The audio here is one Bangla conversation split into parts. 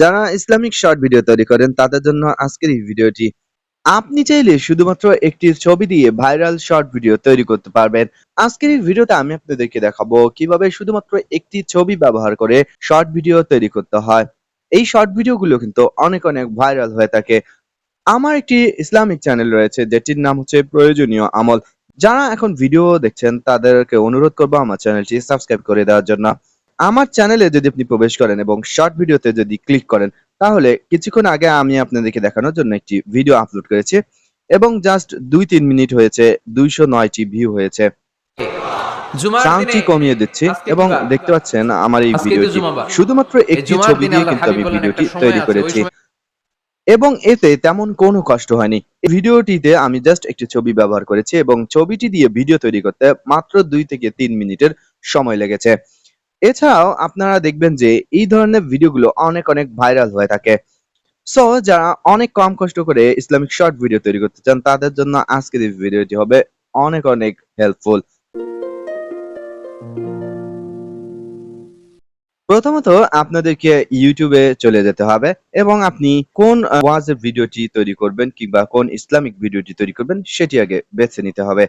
যারা ইসলামিক শর্ট ভিডিও তৈরি করেন, তাদের জন্য আজকের এই ভিডিওটি। আপনি চাইলে শুধুমাত্র একটি ছবি দিয়ে ভাইরাল শর্ট ভিডিও তৈরি করতে পারবেন। আজকের এই ভিডিওতে আমি আপনাদেরকে দেখাবো কীভাবে শুধুমাত্র একটি ছবি ব্যবহার করে শর্ট ভিডিও তৈরি করতে হয়। এই শর্ট ভিডিওগুলো কিন্তু অনেক অনেক ভাইরাল হয়ে থাকে। আমার একটি ইসলামিক চ্যানেল রয়েছে, যেটির নাম হচ্ছে প্রয়োজনীয় আমল। যারা এখন ভিডিও দেখছেন, তাদেরকে অনুরোধ করব আমার চ্যানেলটি সাবস্ক্রাইব করে দেওয়ার জন্য। আমার চ্যানেলে যদি আপনি প্রবেশ করেন এবং শর্ট ভিডিওতে যদি ক্লিক করেন তাহলে কিছুক্ষণ আগে আমি আপনাদেরকে দেখানোর জন্য একটি ভিডিও আপলোড করেছি এবং জাস্ট দুই তিন মিনিট হয়েছে দুইশো নয়টি ভিউ হয়েছে। সাউন্ডটি কমিয়ে দিচ্ছি এবং দেখতে পাচ্ছেন আমার এই ভিডিওটি শুধুমাত্র একটি ছবি দিয়ে কিন্তু আমি ভিডিওটি তৈরি করেছি। এবং এতে তেমন কোনো কষ্ট হয়নি। ভিডিওটিতে আমি জাস্ট একটি ছবি ব্যবহার করেছি এবং ছবিটি দিয়ে ভিডিও তৈরি করতে মাত্র দুই থেকে তিন মিনিটের সময় লেগেছে। এছাড়াও আপনারা দেখবেন যে এই ধরনের ভিডিওগুলো অনেক অনেক ভাইরাল হয়ে থাকে। সো যারা অনেক কম কষ্ট করে ইসলামিক শর্ট ভিডিও তৈরি করতে চান, তাদের জন্য আজকের এই ভিডিওটি হবে অনেক অনেক হেল্পফুল প্রথমত আপনাদেরকে ইউটিউবে চলে যেতে হবে এবং আপনি কোন ওয়াজের ভিডিওটি তৈরি করবেন কিংবা কোন ইসলামিক ভিডিওটি তৈরি করবেন সেটি আগে বেছে নিতে হবে।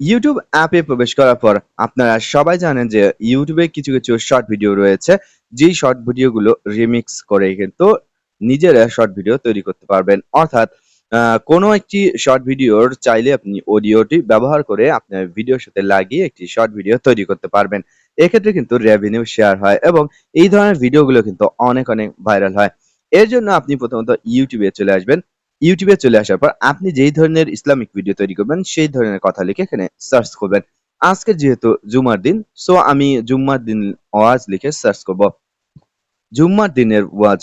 ইউটিউব অ্যাপে প্রবেশ করার পর আপনারা সবাই জানেন যে ইউটিউবে কিছু কিছু শর্ট ভিডিও রয়েছে। যেই শর্ট ভিডিওগুলো রিমিক্স করে কিন্তু নিজেরা শর্ট ভিডিও তৈরি করতে পারবেন। অর্থাৎ কোনো একটি শর্ট ভিডিওর চাইলে আপনি অডিওটি ব্যবহার করে আপনার ভিডিওর সাথে লাগিয়ে একটি শর্ট ভিডিও তৈরি করতে পারবেন। এক্ষেত্রে কিন্তু রেভিনিউ শেয়ার হয় এবং এই ধরনের ভিডিওগুলো কিন্তু অনেক অনেক ভাইরাল হয়। এর জন্য আপনি প্রথমত ইউটিউবে চলে আসবেন। ইউটিউবে চলে আসার পর আপনি যেই ধরনের ইসলামিক ভিডিও তৈরি করবেন, সেই ধরনের কথা লিখে এখানে সার্চ করবেন। আজকে যেহেতু জুমার দিন সো আমি জুম্মার দিন ওয়াজ লিখে সার্চ করব। জুম্মার দিনের ওয়াজ।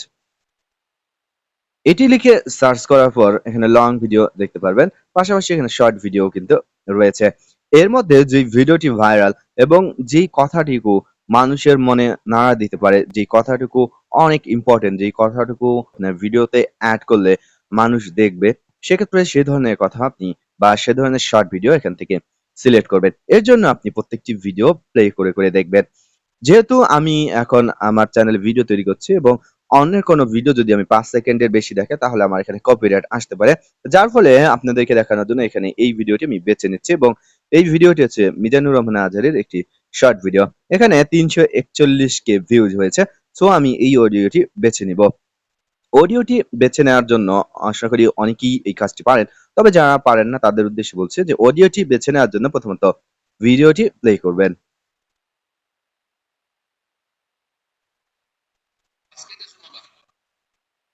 এটি লিখে সার্চ করার পর এখানে লং ভিডিও দেখতে পারবেন, পাশাপাশি এখানে শর্ট ভিডিও কিন্তু রয়েছে। এর মধ্যে যে ভিডিওটি ভাইরাল এবং যেই কথাটিকু মানুষের মনে নাড়া দিতে পারে যে কথাটুকু অনেক ইম্পর্টেন্ট যে কথাটুকু ভিডিওতে অ্যাড করলে মানুষ দেখবে, সেক্ষেত্রে সে ধরনের কথা আপনি বা সে ধরনের শর্ট ভিডিও এখান থেকে সিলেক্ট করবেন। এর জন্য আপনি প্রত্যেকটি ভিডিও প্লে করে করে দেখবেন। যেহেতু আমি এখন আমার চ্যানেলে ভিডিও তৈরি করছি এবং অন্যের কোনো ভিডিও যদি আমি পাঁচ সেকেন্ডের বেশি দেখে, তাহলে আমার এখানে কপিরাইট আসতে পারে। যার ফলে আপনাদেরকে দেখানোর জন্য এখানে এই ভিডিওটি আমি বেছে নিচ্ছি এবং এই ভিডিওটি হচ্ছে মিজানুর রহমান আজহারের একটি শর্ট ভিডিও এখানে তিনশো একচল্লিশ কে ভিউজ হয়েছে সো আমি এই অডিওটি বেছে নিব। অডিওটি বেছে নেওয়ার জন্য আশা করি অনেকেই এই কাজটি পারেন। তবে যারা পারেন না, তাদের উদ্দেশ্যে বলছে যে অডিওটি বেছে নেওয়ার জন্য প্রথমত ভিডিওটি প্লে করবেন।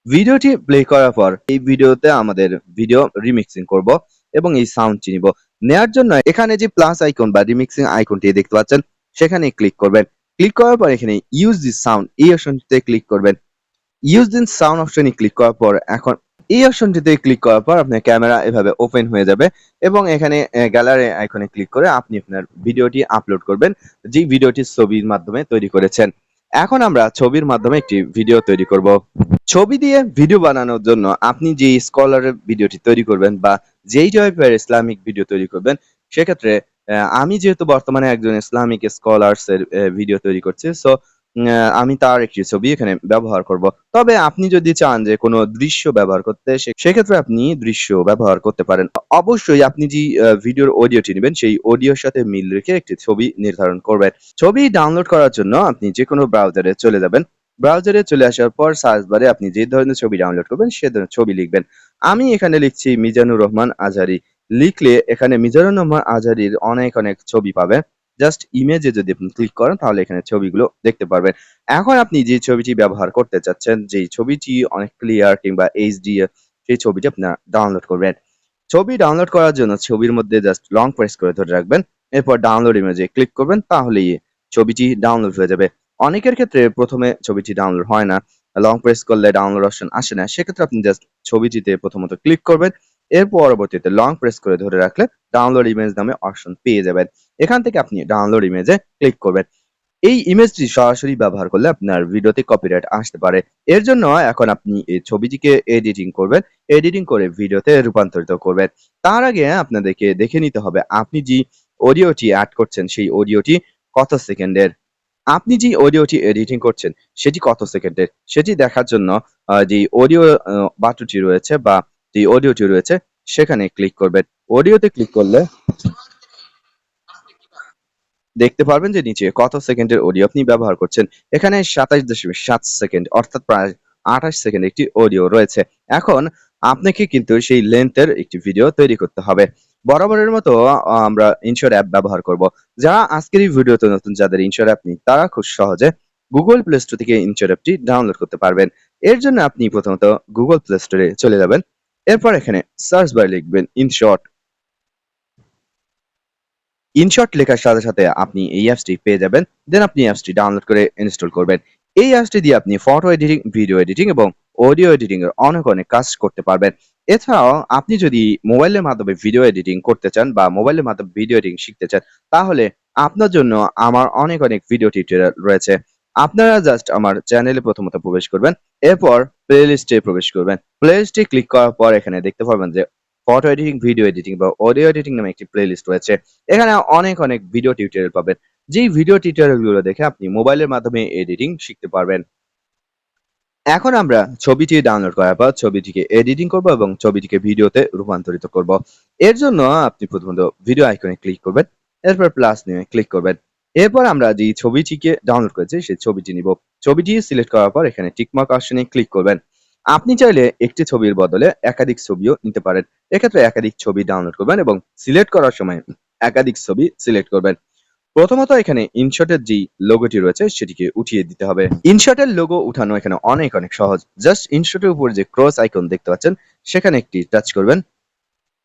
ভিডিওটি প্লে করার পর এই ভিডিওতে আমাদের ভিডিও রিমিক্সিং করব এবং এই সাউন্ডটি নিব। নেয়ার জন্য এখানে যে প্লাস আইকন বা রিমিক্সিং আইকনটি দেখতে পাচ্ছেন, সেখানে ক্লিক করবেন। ক্লিক করার পর এখানে ইউজ দিস সাউন্ড এই অপশনটিতে ক্লিক করবেন। ইউজ দিস সাউন্ড অপশনে ক্লিক করার পর এখন এই অপশনটিতে ক্লিক করার পর আপনার ক্যামেরা এভাবে ওপেন হয়ে যাবে এবং এখানে গ্যালারি আইকনে ক্লিক করে আপনি আপনার ভিডিওটি আপলোড করবেন যে ভিডিওটি ছবির মাধ্যমে তৈরি করেছেন। এখন আমরা ছবির মাধ্যমে একটি ভিডিও তৈরি করব। ছবি দিয়ে ভিডিও বানানোর জন্য আপনি যে স্কলারের ভিডিওটি তৈরি করবেন বা যেই টাইপের ইসলামিক ভিডিও তৈরি করবেন, সেক্ষেত্রে আমি যেহেতু বর্তমানে একজন ইসলামিক স্কলার্স ভিডিও তৈরি করছি সো আমি তার একটি ছবি এখানে ব্যবহার করব। তবে আপনি যদি চান যে কোনো দৃশ্য ব্যবহার করতে সেক্ষেত্রে আপনি দৃশ্য ব্যবহার করতে পারেন। অবশ্যই আপনি যে ভিডিওর অডিওটি নেবেন, সেই অডিওর সাথে মিল রেখে একটি ছবি নির্ধারণ করবেন। ছবি ডাউনলোড করার জন্য আপনি যে কোনো ব্রাউজারে চলে যাবেন। ব্রাউজারে চলে আসার পর সার্চ বারে আপনি যে ধরনের ছবি ডাউনলোড করবেন, সে ধরনের ছবি লিখবেন। আমি এখানে লিখছি মিজানুর রহমান আজহারি লিখলে এখানে মিজানুর রহমান আজহারির অনেক অনেক ছবি পাবেন জাস্ট ইমেজে যদি আপনি ক্লিক করেন, তাহলে এখানে ছবিগুলো দেখতে পারবেন। এখন আপনি যে ছবিটি ব্যবহার করতে চাচ্ছেন, যেই ছবিটি অনেক ক্লিয়ার কিংবা এইচডি সেই ছবিটি আপনার ডাউনলোড করবেন। ছবি ডাউনলোড করার জন্য ছবির মধ্যে জাস্ট লং প্রেস করে ধরে রাখবেন। এরপর ডাউনলোড ইমেজে ক্লিক করবেন, তাহলেই ছবিটি ডাউনলোড হয়ে যাবে। অনেকের ক্ষেত্রে প্রথমে ছবিটি ডাউনলোড হয় না। লং প্রেস করলে ডাউনলোড অপশন আসে না। সেক্ষেত্রে আপনি জাস্ট ছবিটিতে প্রথমত ক্লিক করবেন। এর পরবর্তীতে লং প্রেস করে ধরে রাখলে ডাউনলোড ইমেজ নামে অপশন পেয়ে যাবেন। এখান থেকে আপনি ডাউনলোড ইমেজে ক্লিক করবেন। এই ইমেজটি সরাসরি ব্যবহার করলে আপনার ভিডিওতে কপিরাইট আসতে পারে। এর জন্য এখন আপনি এই ছবিটিকে এডিটিং করবেন। এডিটিং করে ভিডিওতে রূপান্তরিত করবেন। তার আগে আপনাদেরকে দেখে নিতে হবে, আপনি যে অডিওটি অ্যাড করছেন, সেই অডিওটি কত সেকেন্ডের? আপনি যে অডিওটি এডিটিং করছেন, সেটি কত সেকেন্ডের? সেটি দেখার জন্য যে অডিও বাটনটি রয়েছে বা যে অডিওটি রয়েছে, সেখানে ক্লিক করবেন। অডিওতে ক্লিক করলে দেখতে পারবেন যে নিচে কত সেকেন্ডের অডিও আপনি ব্যবহার করছেন। এখানে সাতাশ দশমিক সাত সেকেন্ড, অর্থাৎ প্রায় আঠাশ সেকেন্ড একটি অডিও রয়েছে। এখন আপনাকে কিন্তু সেই লেন্থের একটি ভিডিও তৈরি করতে হবে। বরাবরের মতো আমরা ইনশোর অ্যাপ ব্যবহার করব। যারা আজকের এই ভিডিওতে নতুন, যাদের ইনশোর অ্যাপ নেই, তারা খুব সহজে গুগল প্লে স্টোর থেকে ইনশোর অ্যাপটি ডাউনলোড করতে পারবেন। এর জন্য আপনি প্রথমত গুগল প্লে স্টোরে চলে যাবেন। এরপর এখানে সার্চ বারে লিখবেন ইনশর্ট ইনশর্ট লেখার সাথে সাথে আপনি এই অ্যাপসটি পেয়ে যাবেন। দেন আপনি অ্যাপসটি ডাউনলোড করে ইনস্টল করবেন। এই অ্যাপসটি দিয়ে আপনি ফটো এডিটিং ভিডিও এডিটিং এবং অডিও এডিটিং এর অনেক অনেক কাজ করতে পারবেন। এছাড়াও আপনি যদি মোবাইলের মাধ্যমে ভিডিও এডিটিং করতে চান বা মোবাইলের মাধ্যমে ভিডিও এডিটিং শিখতে চান, তাহলে আপনার জন্য আমার অনেক অনেক ভিডিও টিউটোরিয়াল রয়েছে। আপনারা জাস্ট আমার চ্যানেলে প্রথমত প্রবেশ করবেন, এরপর প্লে লিস্টে প্রবেশ করবেন। প্লে লিস্টে ক্লিক করার পর এখানে দেখতে পারবেন যে ফটো এডিটিং ভিডিও এডিটিং বা অডিও এডিটিং নামে একটি প্লে লিস্ট রয়েছে। এখানে অনেক অনেক ভিডিও টিউটোরিয়াল পাবেন। যেই ভিডিও টিউটোরিয়ালগুলো দেখে আপনি মোবাইলের মাধ্যমে এডিটিং শিখতে পারবেন। এখন আমরা ছবিটি ডাউনলোড করার পর ছবিটিকে এডিটিং করব এবং ছবিটিকে ভিডিওতে রূপান্তরিত করব। এর জন্য আপনি প্রথমত ভিডিও আইকনে ক্লিক করবেন, এরপর প্লাস নিয়ে ক্লিক করবেন। এরপর আমরা যে ছবিটিকে ডাউনলোড করেছি, সেই ছবিটি নিব। ছবিটি সিলেক্ট করার পর এখানে টিকমার্ক অপশনে ক্লিক করবেন। আপনি চাইলে একটি ছবির বদলে একাধিক ছবিও নিতে পারেন। এক্ষেত্রে একাধিক ছবি ডাউনলোড করবেন এবং সিলেক্ট করার সময় একাধিক ছবি সিলেক্ট করবেন। প্রথমত এখানে ইনশটের যে লোগোটি রয়েছে, সেটিকে উঠিয়ে দিতে হবে। ইনশটের লোগো উঠানো এখানে অনেক অনেক সহজ। জাস্ট ইনশটের উপর যে ক্রস আইকন দেখতে পাচ্ছেন, সেখানে একটি টাচ করবেন।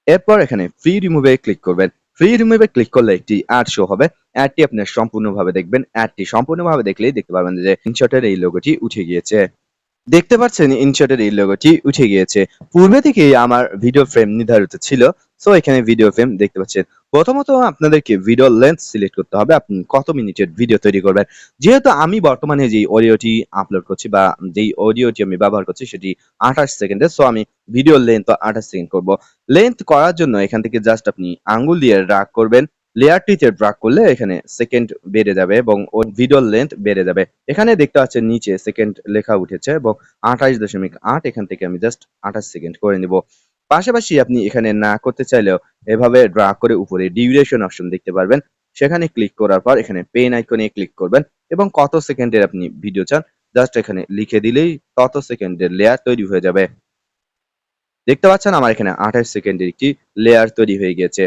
এরপর এখানে ফ্রি রিমুভে ক্লিক করবেন। ফ্রি রিমুভে ক্লিক করলে একটি অ্যাড শো হবে। অ্যাডটি আপনার সম্পূর্ণভাবে দেখবেন। অ্যাডটি সম্পূর্ণভাবে দেখলেই দেখতে পারবেন যে ইনশটের এই লোগোটি উঠে গিয়েছে। দেখতে পাচ্ছেন ইনশটের এই লোগোটি উঠে গিয়েছে। পূর্বে থেকেই আমার ভিডিও ফ্রেম নির্ধারিত ছিল। সো এখানে ভিডিও ফ্রেম দেখতে পাচ্ছেন। প্রথমত আপনাদেরকে ভিডিও লেন্থ সিলেক্ট করতে হবে। আপনি কত মিনিটের ভিডিও তৈরি করবেন? যেহেতু আমি বর্তমানে যে অডিওটি আপলোড করছি বা যেই অডিওটি আমি ব্যবহার করছি, সেটি আঠাশ সেকেন্ডের সো আমি ভিডিও লেন্থ আঠাশ সেকেন্ড করব। লেন্থ করার জন্য এখান থেকে জাস্ট আপনি আঙ্গুল দিয়ে ড্রাগ করবেন। লেয়ারটিতে ড্রাগ করলে এখানে সেকেন্ড বেড়ে যাবে এবং ভিডিও লেন্থ বেড়ে যাবে। এখানে দেখতে পাচ্ছেন নিচে সেকেন্ড লেখা উঠেছে এবং আঠাশ দশমিক আট এখান থেকে আমি জাস্ট আঠাশ সেকেন্ড করে নিব। পাশাপাশি আপনি এখানে না করতে চাইলেও এভাবে ড্রা করে উপরে ডিউরেশন অপশন দেখতে পারবেন। সেখানে ক্লিক করার পর এখানে পেন আইকনে ক্লিক করবেন এবং কত সেকেন্ডের আপনি ভিডিও চান জাস্ট এখানে লিখে দিলেই তত সেকেন্ডের লেয়ার তৈরি হয়ে যাবে। দেখতে পাচ্ছেন আমার এখানে আঠাশ সেকেন্ডের একটি লেয়ার তৈরি হয়ে গেছে।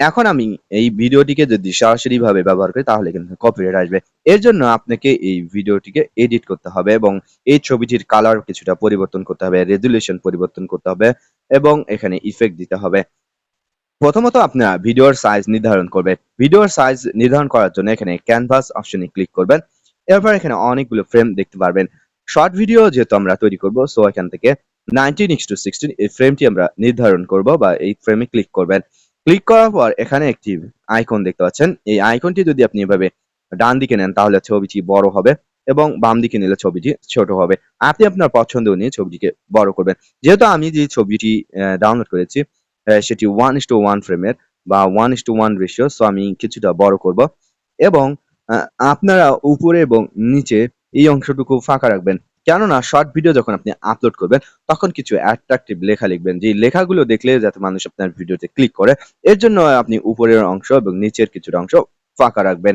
এখন আমি এই ভিডিওটিকে যদি সরাসরি ভাবে ব্যবহার করি তাহলে কিন্তু কপিরাইট আসবে। এর জন্য আপনাকে এই ভিডিওটিকে এডিট করতে হবে এবং এই ছবিটির কালার কিছুটা পরিবর্তন করতে হবে রেজুলেশন পরিবর্তন করতে হবে। এবং এখানে ইফেক্ট দিতে হবে। প্রথমত আপনারা ভিডিওর সাইজ নির্ধারণ করবেন। ভিডিওর সাইজ নির্ধারণ করার জন্য এখানে ক্যানভাস অপশনে ক্লিক করবেন। এরপর এখানে অনেকগুলো ফ্রেম দেখতে পারবেন। শর্ট ভিডিও যেহেতু আমরা তৈরি করব সো এখান থেকে নাইনটিন ইক্স টু সিক্সটিন এই ফ্রেমটি আমরা নির্ধারণ করব বা এই ফ্রেমে ক্লিক করবেন। ক্লিক করার পর এখানে একটি আইকন দেখতে পাচ্ছেন। এই আইকনটি যদি আপনি এভাবে ডান দিকে নেন, তাহলে ছবিটি বড় হবে। এবং বাম দিকে নিলে ছবিটি ছোট হবে। আপনি আপনার পছন্দ নিয়ে ছবিটিকে বড় করবেন। যেহেতু আমি যে ছবিটি ডাউনলোড করেছি সেটি ওয়ান ইস টু ওয়ান ফ্রেমের বা one is two one ratio so আমি কিছুটা বড় করব। এবং আপনারা উপরে এবং নিচে এই অংশটুকু ফাঁকা রাখবেন। কেননা শর্ট ভিডিও যখন আপনি আপলোড করবেন, তখন কিছু অ্যাট্রাকটিভ লেখা লিখবেন। যে লেখাগুলো দেখলে যাতে মানুষ আপনার ভিডিওতে ক্লিক করে, এর জন্য আপনি উপরের অংশ এবং নিচের কিছুটা অংশ ফাঁকা রাখবেন।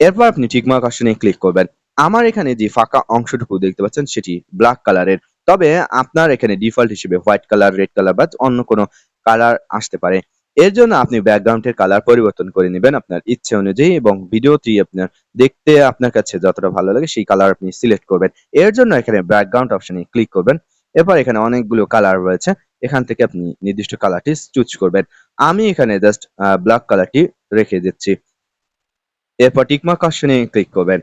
এরপর আপনি টিকমার্ক অপশনে ক্লিক করবেন। আমার এখানে যে ফাঁকা অংশটুকু দেখতে পাচ্ছেন, সেটি ব্ল্যাক কালারের তবে আপনার এখানে ডিফল্ট হিসেবে হোয়াইট কালার রেড কালার বা অন্য কোনো কালার আসতে পারে। এর জন্য আপনি ব্যাকগ্রাউন্ডের কালার পরিবর্তন করে নেবেন আপনার ইচ্ছে অনুযায়ী এবং ভিডিওটি আপনার দেখতে আপনার কাছে যতটা ভালো লাগে, সেই কালার আপনি সিলেক্ট করবেন। এর জন্য এখানে ব্যাকগ্রাউন্ড অপশনে ক্লিক করবেন। এরপর এখানে অনেকগুলো কালার রয়েছে। এখান থেকে আপনি নির্দিষ্ট কালারটি চুজ করবেন। আমি এখানে জাস্ট ব্ল্যাক কালারটি রেখে দিচ্ছি। এরপর টিকমার্ক অপশনে ক্লিক করবেন।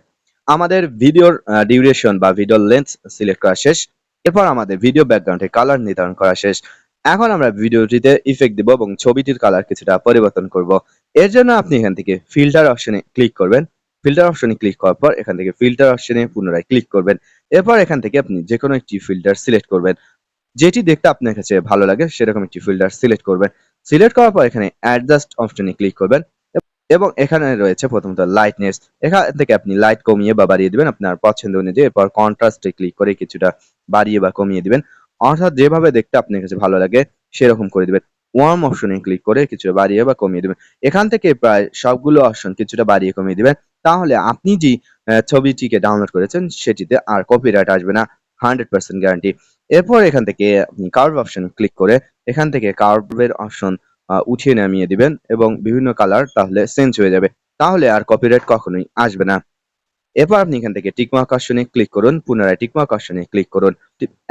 আমাদের ভিডিওর ডিউরেশন বা ভিডিওর লেন্থ সিলেক্ট করা শেষ। এরপর আমাদের ভিডিও ব্যাকগ্রাউন্ডের কালার নির্ধারণ করা শেষ। এখন আমরা ভিডিওটিতে ইফেক্ট দিব এবং ছবিটির কালার কিছুটা পরিবর্তন করব। এর জন্য আপনি এখান থেকে ফিল্টার অপশনে ক্লিক করবেন। ফিল্টার অপশনে ক্লিক করার পর এখান থেকে ফিল্টার অপশনে পুনরায় ক্লিক করবেন। এরপর এখান থেকে আপনি যে কোনো একটি ফিল্টার সিলেক্ট করবেন। যেটি দেখতে আপনার কাছে ভালো লাগে, সেরকম একটি ফিল্টার সিলেক্ট করবেন। সিলেক্ট করার পর এখানে অ্যাডজাস্ট অপশনে ক্লিক করবেন। এবং এখানে রয়েছে প্রথমত লাইটনেস এখান থেকে আপনি লাইট কমিয়ে বা বাড়িয়ে দিবেন আপনার পছন্দ অনুযায়ী। এরপর কন্ট্রাস্টে ক্লিক করে কিছুটা বাড়িয়ে বা কমিয়ে দিবেন। অর্থাৎ যেভাবে দেখতে আপনার কাছে ভালো লাগে, সেরকম করে দিবেন। ওয়ার্ম অপশনে ক্লিক করে কিছুটা বাড়িয়ে বা কমিয়ে দিবেন। এখান থেকে প্রায় সবগুলো অপশন কিছুটা বাড়িয়ে কমিয়ে দিবেন। তাহলে আপনি যে ছবিটিকে ডাউনলোড করেছেন, সেটিতে আর কপিরাইট আসবে না। হান্ড্রেড পার্সেন্ট গ্যারান্টি এরপর এখান থেকে আপনি কার্ভ অপশন ক্লিক করে এখান থেকে কার্ভের অপশন উঠিয়ে নামিয়ে দিবেন এবং বিভিন্ন কালার তাহলে চেঞ্জ হয়ে যাবে। তাহলে আর কপিরাইট কখনোই আসবে না। এরপর আপনি এখান থেকে টিকমার্ক অপশনে ক্লিক করুন, পুনরায় টিকমার্ক অপশনে ক্লিক করুন।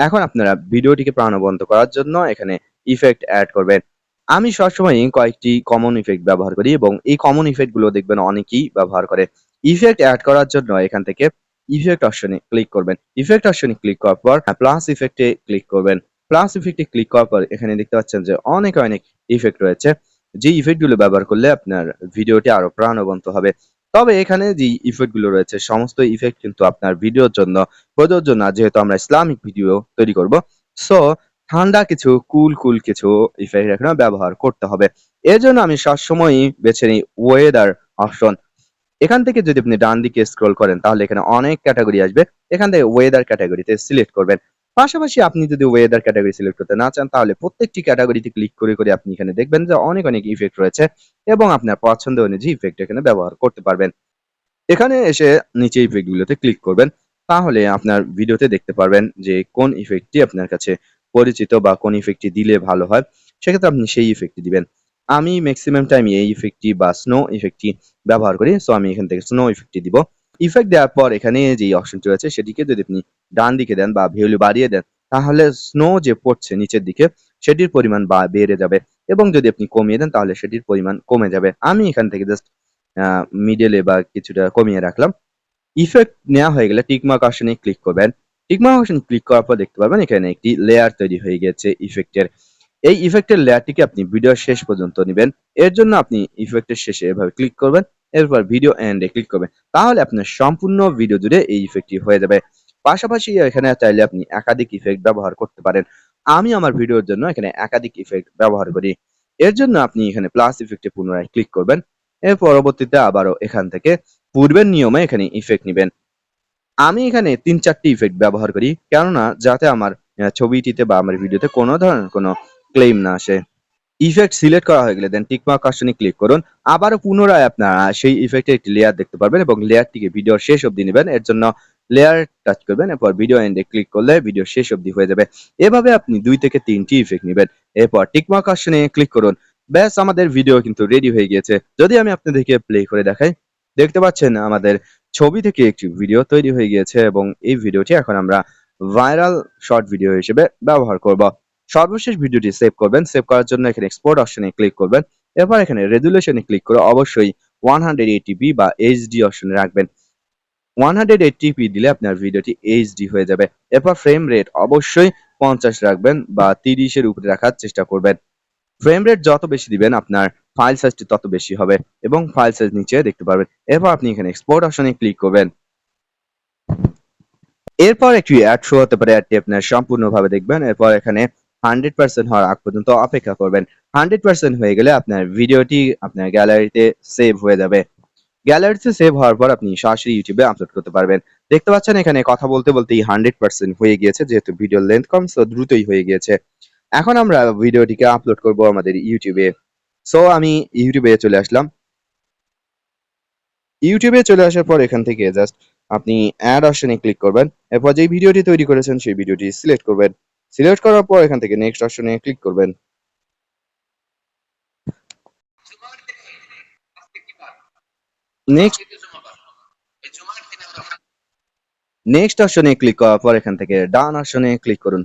এখন আপনারা ভিডিওটিকে প্রাণবন্ত করার জন্য এখানে ইফেক্ট অ্যাড করবেন। আমি সবসময় কয়েকটি কমন ইফেক্ট ব্যবহার করি এবং এই কমন ইফেক্টগুলো দেখবেন অনেকেই ব্যবহার করে। ইফেক্ট অ্যাড করার জন্য এখান থেকে ইফেক্ট অপশনে ক্লিক করবেন। ইফেক্ট অপশনে ক্লিক করার পর প্লাস ইফেক্টে ক্লিক করবেন। প্লাস ইফেক্টে ক্লিক করার পর এখানে দেখতে পাচ্ছেন যে অনেক অনেক ইফেক্ট রয়েছে। যে ইফেক্টগুলো ব্যবহার করলে আপনার ভিডিওটি আরও প্রাণবন্ত হবে। তবে এখানে যে ইফেক্টগুলো রয়েছে, সমস্ত ইফেক্ট কিন্তু আপনার ভিডিওর জন্য প্রযোজ্য না, যেহেতু আমরা ইসলামিক ভিডিও তৈরি করব। সো ঠান্ডা কিছু কুল কুল কিছু ইফেক্ট এখানে ব্যবহার করতে হবে। এর জন্য আমি সবসময়ই বেছে নিই ওয়েদার অপশন এখান থেকে যদি আপনি ডান দিকে স্ক্রল করেন, তাহলে এখানে অনেক ক্যাটাগরি আসবে। এখান থেকে ওয়েদার ক্যাটাগরিতে সিলেক্ট করবেন। পাশাপাশি আপনি যদি ওয়েদার ক্যাটাগরি সিলেক্ট করতে না চান, তাহলে প্রত্যেকটি ক্যাটাগরিতে ক্লিক করে করে আপনি এখানে দেখবেন যে অনেক অনেক ইফেক্ট রয়েছে এবং আপনার পছন্দ অনুযায়ী ইফেক্ট এখানে ব্যবহার করতে পারবেন। এখানে এসে নিচে ইফেক্ট গুলোতে ক্লিক করবেন। তাহলে আপনার ভিডিওতে দেখতে পারবেন যে কোন ইফেক্টটি আপনার কাছে পরিচিত বা কোন ইফেক্টটি দিলে ভালো হয়। সেক্ষেত্রে আপনি সেই ইফেক্টটি দিবেন। আমি ম্যাক্সিমাম টাইম এই ইফেক্টটি বা স্নো ইফেক্টটি ব্যবহার করি সো আমি এখান থেকে স্নো ইফেক্টটি দিব। ইফেক্ট দেওয়ার পর এখানে যে অপশনটি রয়েছে সেটিকে যদি আপনি ডান দিকে দেন বা ভ্যালু বাড়িয়ে দেন, তাহলে স্নো যে পড়ছে নিচের দিকে, সেটির পরিমাণ বা বেড়ে যাবে এবং যদি আপনি কমিয়ে দেন, তাহলে সেটির পরিমাণ কমে যাবে। আমি এখান থেকে জাস্ট মিডলে বা কিছুটা কমিয়ে রাখলাম। ইফেক্ট নেওয়া হয়ে গেলে টিকমার্ক অপশনে ক্লিক করবেন। টিকমার্ক অপশন ক্লিক করার পর দেখতে পাবেন, এখানে একটি লেয়ার তৈরি হয়ে গেছে ইফেক্টের এই ইফেক্টের লেয়ারটিকে আপনি ভিডিও শেষ পর্যন্ত নেবেন। এর জন্য আপনি ইফেক্টের শেষে এভাবে ক্লিক করবেন। এরপর ভিডিও এন্ডে ক্লিক করবেন। তাহলে আপনার সম্পূর্ণ ভিডিও জুড়ে এই ইফেক্টটি হয়ে যাবে। পাশাপাশি এখানে চাইলে আপনি একাধিক ইফেক্ট ব্যবহার করতে পারেন। আমি আমার ভিডিওর জন্য এখানে একাধিক ইফেক্ট ব্যবহার করি। এর জন্য আপনি এখানে প্লাস ইফেক্টে পুনরায় ক্লিক করবেন। এর পরবর্তীতে আবারও এখান থেকে পূর্বের নিয়মে এখানে ইফেক্ট নেবেন। আমি এখানে তিন চারটি ইফেক্ট ব্যবহার করি। কেননা যাতে আমার ছবিটিতে বা আমার ভিডিওতে কোনো ধরনের কোনো ক্লেম না আসে। ইফেক্ট সিলেক্ট করা হয়ে গেলে দেন টিকমার্ক অপশনে ক্লিক করুন। আবারও পুনরায় আপনারা সেই ইফেক্টের একটি লেয়ার দেখতে পারবেন এবং লেয়ারটিকে ভিডিওর শেষ অবধি নেবেন। এর জন্য লেয়ার টাচ করবেন, এরপর ভিডিও এন্ডে ক্লিক করলে ভিডিও শেষ অবধি হয়ে যাবে। এভাবে আপনি দুই থেকে তিনটি ইফেক্ট নেবেন। এরপর টিকমার্ক অপশনে ক্লিক করুন। ব্যাস, আমাদের ভিডিও কিন্তু রেডি হয়ে গিয়েছে। যদি আমি আপনাদেরকে প্লে করে দেখাই, দেখতে পাচ্ছেন আমাদের ছবি থেকে একটি ভিডিও তৈরি হয়ে গিয়েছে এবং এই ভিডিওটি এখন আমরা ভাইরাল শর্ট ভিডিও হিসেবে ব্যবহার করব। সর্বশেষ ভিডিওটি সেভ করবেন। সেভ করার জন্য এখানে এক্সপোর্ট অপশনে ক্লিক করবেন। এরপর এখানে রেজুলেশনে ক্লিক করে অবশ্যই ওয়ান হান্ড্রেড এইটিপি বা এইচডি অপশনে রাখবেন। ওয়ান হান্ড্রেড এইটিপি দিলে আপনার ভিডিওটি এইচডি হয়ে যাবে। এরপর ফ্রেম রেট অবশ্যই পঞ্চাশ রাখবেন বা তিরিশের উপরে রাখার চেষ্টা করবেন। ফ্রেম রেট যত বেশি দিবেন, আপনার ফাইল সাইজটি তত বেশি হবে এবং ফাইল সাইজ নিচে দেখতে পারবেন। এরপর আপনি এখানে এক্সপোর্ট অপশনে ক্লিক করবেন। এরপর একটি অ্যাড শো হতে পারে। অ্যাডটি আপনার সম্পূর্ণভাবে দেখবেন। এরপর এখানে হান্ড্রেড পার্সেন্ট হওয়ার আগ পর্যন্ত অপেক্ষা করবেন। হান্ড্রেড পার্সেন্ট হয়ে গেলে আপনার ভিডিওটি আপনার গ্যালারিতে সেভ হয়ে যাবে। গ্যালারিতে সেভ হওয়ার পর আপনি সরাসরি ইউটিউবে আপলোড করতে পারবেন। দেখতে পাচ্ছেন এখানে কথা বলতে বলতেই হান্ড্রেড পার্সেন্ট হয়ে গিয়েছে, যেহেতু ভিডিও লেন্থ কম সো দ্রুতই হয়ে গিয়েছে। এখন আমরা ভিডিওটিকে আপলোড করব আমাদের ইউটিউবে সো আমি ইউটিউবে চলে আসলাম। ইউটিউবে চলে আসার পর এখান থেকে জাস্ট আপনি অ্যাড অপশনে ক্লিক করবেন। এরপর যে ভিডিওটি তৈরি করেছেন, সেই ভিডিওটি সিলেক্ট করবেন। সিলেক্ট করার পর এখান থেকে নেক্সট অপশনে ক্লিক করবেন। নেক্সট অপশনে ক্লিক করার পর এখান থেকে ডান অপশনে ক্লিক করুন।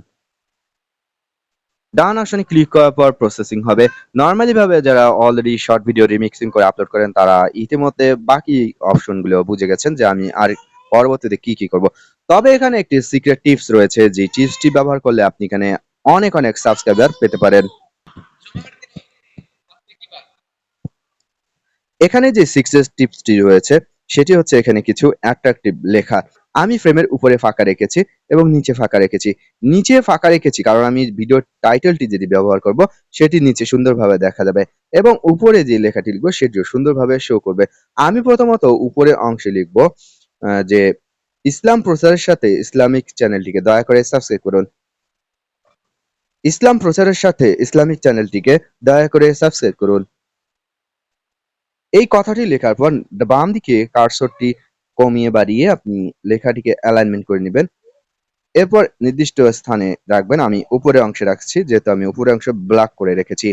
ডান অপশনে ক্লিক করার পর প্রসেসিং হবে। নর্মালি ভাবে যারা অলরেডি শর্ট ভিডিও রিমিক্সিং করে আপলোড করেন, তারা ইতিমধ্যে বাকি অপশনগুলো বুঝে গেছেন যে আমি আর পরবর্তীতে কি কি করব? তবে এখানে একটি সিক্রেট টিপস রয়েছে যে টিপসটি ব্যবহার করলে আপনি এখানে অনেক অনেক সাবস্ক্রাইবার পেতে পারেন। এখানে যে সিক্সেস টিপসটি রয়েছে, সেটি হচ্ছে এখানে কিছু অ্যাট্রাকটিভ লেখা। আমি ফ্রেমের উপরে ফাঁকা রেখেছি এবং নিচে ফাঁকা রেখেছি। নিচে ফাঁকা রেখেছি কারণ আমি ভিডিওর টাইটেলটি যেটি ব্যবহার করব, সেটি নিচে সুন্দরভাবে দেখা যাবে এবং উপরে যে লেখাটি লিখব, সেটিও সুন্দরভাবে শো করবে। আমি প্রথমত উপরের অংশে লিখব যে ইসলাম প্রচারের সাথে ইসলামিক চ্যানেলটিকে দয়া করে সাবস্ক্রাইব করুন। ইসলাম প্রচারের সাথে ইসলামিক চ্যানেলটিকে দয়া করে সাবস্ক্রাইব করুন। এই কথাটি লেখার পর বাম দিকে কার্সরটি কমিয়ে বাড়িয়ে আপনি লেখাটিকে অ্যালাইনমেন্ট করে নেবেন। এরপর নির্দিষ্ট স্থানে রাখবেন। আমি উপরে অংশে রাখছি, যেহেতু আমি উপরে অংশ ব্লক করে রেখেছি।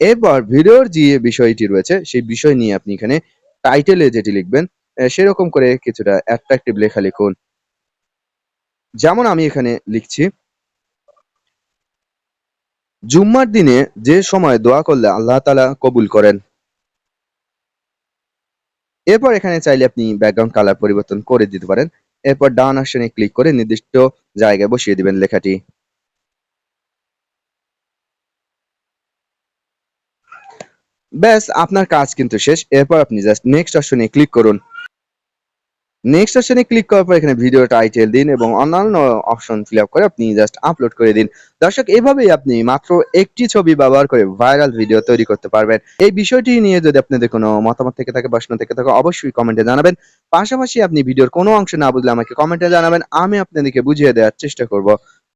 এরপর ভিডিওর যে বিষয়টি রয়েছে, সেই বিষয় নিয়ে আপনি এখানে টাইটেলে যেটি লিখবেন সেরকম করে কিছুটা অ্যাট্রাকটিভ লেখা লিখুন। যেমন আমি এখানে লিখছি, জুম্মার দিনে যে সময় দোয়া করলে আল্লাহ তালা কবুল করেন। এরপর এখানে চাইলে আপনি ব্যাকগ্রাউন্ড কালার পরিবর্তন করে দিতে পারেন। এরপর ডান অপশনে ক্লিক করে নির্দিষ্ট জায়গায় বসিয়ে দিবেন লেখাটি। ব্যাস, আপনার কাজ কিন্তু শেষ। এরপর আপনি জাস্ট নেক্সট অপশনে ক্লিক করুন। নেক্সট অপশনে ক্লিক করার পর এখানে ভিডিও টাইটেল দিন এবং অন্যান্য অপশন ফিল আপ করে আপনি জাস্ট আপলোড করে দিন। দর্শক, এভাবেই আপনি মাত্র একটি ছবি ব্যবহার করে ভাইরাল ভিডিও তৈরি করতে পারবেন। এই বিষয়টি নিয়ে যদি আপনাদের কোনো মতামত থেকে থাকে প্রশ্ন থেকে থাকে, অবশ্যই কমেন্টে জানাবেন। পাশাপাশি আপনি ভিডিওর কোনো অংশ না বুঝলে আমাকে কমেন্টে জানাবেন। আমি আপনাদেরকে বুঝিয়ে দেওয়ার চেষ্টা করব।